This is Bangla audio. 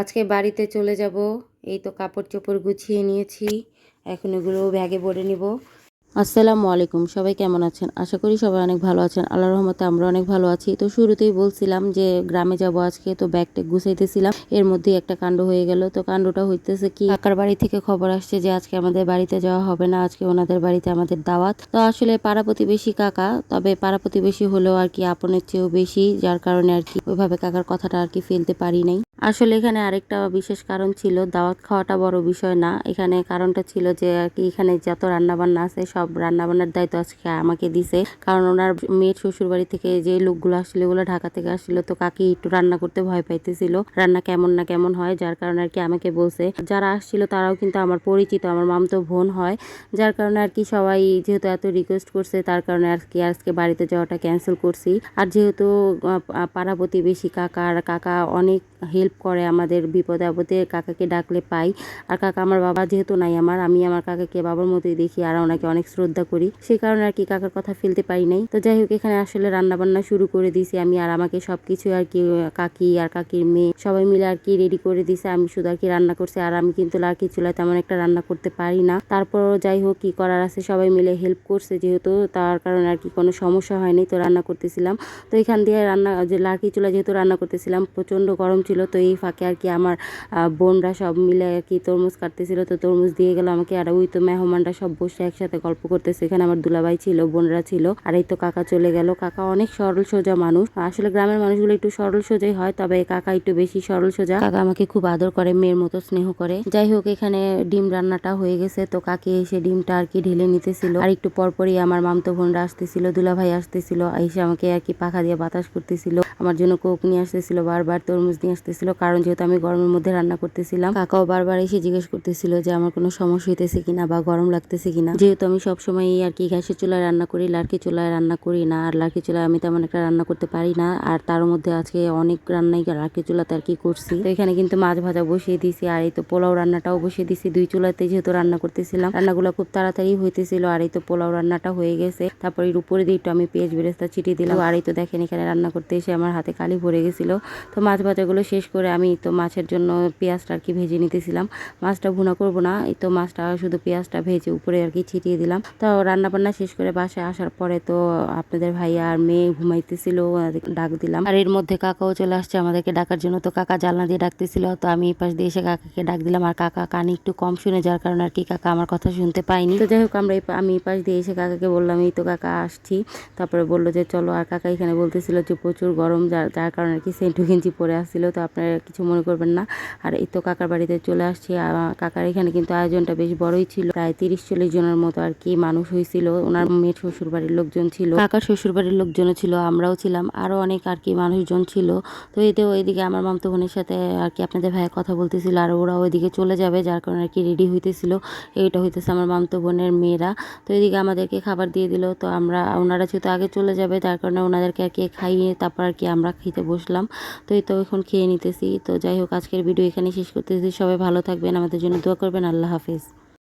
আজকে বাড়িতে চলে যাব। এই তো কাপড় চোপড় গুছিয়ে নিয়েছি। এখন এগুলো ব্যাগে ভরে নিব। আসসালামু আলাইকুম, সবাই কেমন আছেন? আশা করি সবাই অনেক ভালো আছেন। আল্লাহর রহমতে আমরা অনেক ভালো আছি। তো শুরুতেই বলছিলাম যে গ্রামে যাব আজকে, তো ব্যাগটা গুছাইতেছিলাম। এর মধ্যেই একটা কাণ্ড হয়ে গেল। তো কাণ্ডটা হইতেছে কি, কাকার বাড়ি থেকে খবর আসছে যে আজকে আমাদের বাড়িতে যাওয়া হবে না। আজকে ওনাদের বাড়িতে আমাদের দাওয়াত। তো আসলে পাড়া প্রতিবেশী কাকা, তবে পাড়া প্রতিবেশী হলেও আর কি আপনের চেয়েও বেশি, যার কারণে আর কি ওইভাবে কাকার কথাটা আর কি ফেলতে পারি নাই। আসলে এখানে আরেকটা বিশেষ কারণ ছিল, দাওয়াত খাওয়াটা বড় বিষয় না। এখানে কারণটা ছিল যে, আর কি, এখানে যত রান্না বান্না আছে, সব রান্না বান্নার দায়িত্ব আজকে আমাকে দিছে। কারণ ওনার মেয়ের শ্বশুর বাড়ি থেকে যে লোকগুলো আসছিল ওগুলো ঢাকা থেকে আসছিল তো কাকি একটু রান্না করতে ভয় পাইতেছিল। রান্না কেমন না কেমন হয়, যার কারণে আর কি আমাকে বলছে। যারা আসছিল, তারাও কিন্তু আমার পরিচিত, আমার মামতো বোন হয়। যার কারণে আর কি সবাই যেহেতু এত রিকোয়েস্ট করছে, তার কারণে আর কি আজকে বাড়িতে যাওয়াটা ক্যান্সেল করছি। আর যেহেতু পাড়া প্রতিবেশী কাকা আর কাকা অনেক হেল্প করে আমাদের বিপদে আপদে কাকাকে ডাকলে পাই। আর কাকা আমার বাবা যেহেতু নাই আমার, আমি আমার কাকাকে বাবার মতোই দেখি আর ওনাকে অনেক শ্রদ্ধা করি। সেই কারণে আর কি কাকার কথা ফেলতে পারি নাই। তো যাই হোক, এখানে আসলে রান্না বান্না শুরু করে দিয়েছি আমি আর আমাকে সবকিছু আর কি, কাকি আর কাকির মেয়ে সবাই মিলে আর কি রেডি করে দিছে আমি শুধু আর কি রান্না করছি আর আমি কিন্তু লাকি চুলায় তেমন একটা রান্না করতে পারি না। তারপর যাই হোক, কি করার আছে সবাই মিলে হেল্প করছে যেহেতু তার কারণে আর কি কোনো সমস্যা হয়নি, তো রান্না করতেছিলাম। তো এখান দিয়ে রান্না, যে লাকি চুলা যেহেতু রান্না করতেছিলাম প্রচণ্ড গরম ছিল, তো এই ফাঁকে আর কি আমার বোনরা সব মিলে আর কি তরমুজ কাটতেছিল, তো তরমুজ দিয়ে গেল আমাকে আর ওই তো মেহমানরা সব বসে একসাথে গল্প করতেছে। এখানে আমার দুলাভাই ছিল, বোনরা ছিল, আর এই তো কাকা চলে গেল। কাকা অনেক সরল সোজা মানুষ। আসলে গ্রামের মানুষগুলো একটু সরল সোজাই হয়, তবে কাকা একটু বেশি সরল সোজা। কাকা আমাকে খুব আদর করে, মেয়ের মতো স্নেহ করে। যাই হোক, এখানে ডিম রান্নাটা হয়ে গেছে, তো কাকে এসে ডিমটা আর কি ঢেলে নিতেছিল। আর একটু পরপরই আমার মামতো বোনরা আসতেছিল, দুলাভাই আসতেছিল, এসে আমাকে আর কি পাখা দিয়ে বাতাস করতেছিল। আমার জন্য কোক নিয়ে আসতেছিল, বারবার তরমুজ নিয়ে আসতেছিল। কারণ যেহেতু আমি গরমের মধ্যে রান্না করতেছিলাম, কাকাও বারবার এসে জিজ্ঞেস করতেছিল যে আমার কোনো সমস্যা হইতেছে কিনা বা গরম লাগতেছে কিনা। যেহেতু আমি সবসময় আর কি গ্যাসের চুলায় রান্না করি, লার্কি চুলায় রান্না করি না, আর লার্কি চুলায় আমি তেমন একটা রান্না করতে পারি না, আর তার মধ্যে আজকে অনেক রান্নাই লার্কি চুলাতে আর কি করছি। তো এখানে কিন্তু মাছ ভাজা বসিয়ে দিয়েছি, আর এই তো পোলাও রান্নাটাও বসিয়ে দিয়েছি। দুই চুলাতে যেহেতু রান্না করতেছিলাম, রান্নাগুলো খুব তাড়াতাড়ি হইতেছিল, আর এই তো পোলাও রান্নাটা হয়ে গেছে। তারপর এর উপরে দিয়ে একটু আমি পেঁয়াজ বেরেস্তা ছিটিয়ে দিলাম। আর এই তো দেখেন এখানে রান্না করতে এসে আমার হাতে কালি ভরে গেছিল। তো মাছ ভাজাগুলো শেষ করে আমি তো মাছের জন্য পেঁয়াজটা আর কি ভেজে নিতেছিলাম। মাছটা ভুনা করব না, এই তো মাছটা শুধু পেঁয়াজটা ভেজে উপরে আর কি ছিটিয়ে দিলাম। তো রান্না বান্না শেষ করে বাসায় আসার পরে তো আপনাদের ভাইয়া আর মেয়ে ঘুমাইতেছিল ডাক দিলাম। আর এর মধ্যে কাকাও চলে আসছে আমাদেরকে ডাকার জন্য। তো কাকা জানলা দিয়ে ডাকতেছিল, তো আমি এই পাশ দিয়ে এসে কাকাকে ডাক দিলাম। আর কাকা কানে একটু কম শুনে যার কারণে আর কি কাকা আমার কথা শুনতে পাইনি তো যাই হোক, আমরা আমি এই পাশ দিয়ে এসে কাকাকে বললাম, এই তো কাকা আসছি। তারপরে বলল যে, চলো। আর কাকা এখানে বলতেছিল যে, প্রচুর গরম, যার যার কারণে আর কি সেন্টু গেঞ্জি পরে আসছিল। তো আপনারা কিছু মনে করবেন না। আর এই তো কাকার বাড়িতে চলে আসছি। কাকার এখানে কিন্তু আয়োজনটা বেশ বড়ই ছিল। প্রায় তিরিশ চল্লিশ জনের মতো আর কি মানুষ হয়েছিল। ওনার মেয়ের শ্বশুর বাড়ির লোকজন ছিল। কাকার শ্বশুর বাড়ির লোকজনও ছিল, আমরাও ছিলাম। আরও অনেক আর কি মানুষজন ছিল। তো এতে ওইদিকে আমার মামতো বোনের সাথে আর কি আপনাদের ভাইয়া কথা বলতেছিল। আর ওরা ওইদিকে চলে যাবে, যার কারণে আর কি রেডি হইতেছিল। এইটা হইতেছে আমার মামতো বোনের মেয়েরা। তো এদিকে আমাদেরকে খাবার দিয়ে দিল। তো আমরা, ওনারা যেহেতু আগে চলে যাবে তার কারণে ওনাদেরকে আর কি খাইয়ে তারপর আর কি আমরা খেতে বসলাম। তো এই তো এখন খেয়ে নিতেছি। তো যাই হোক, আজকের ভিডিও এখানে শেষ করতেছি। সবাই ভালো থাকবেন, আমাদের জন্য দোয়া করবেন। আল্লাহ হাফিজ।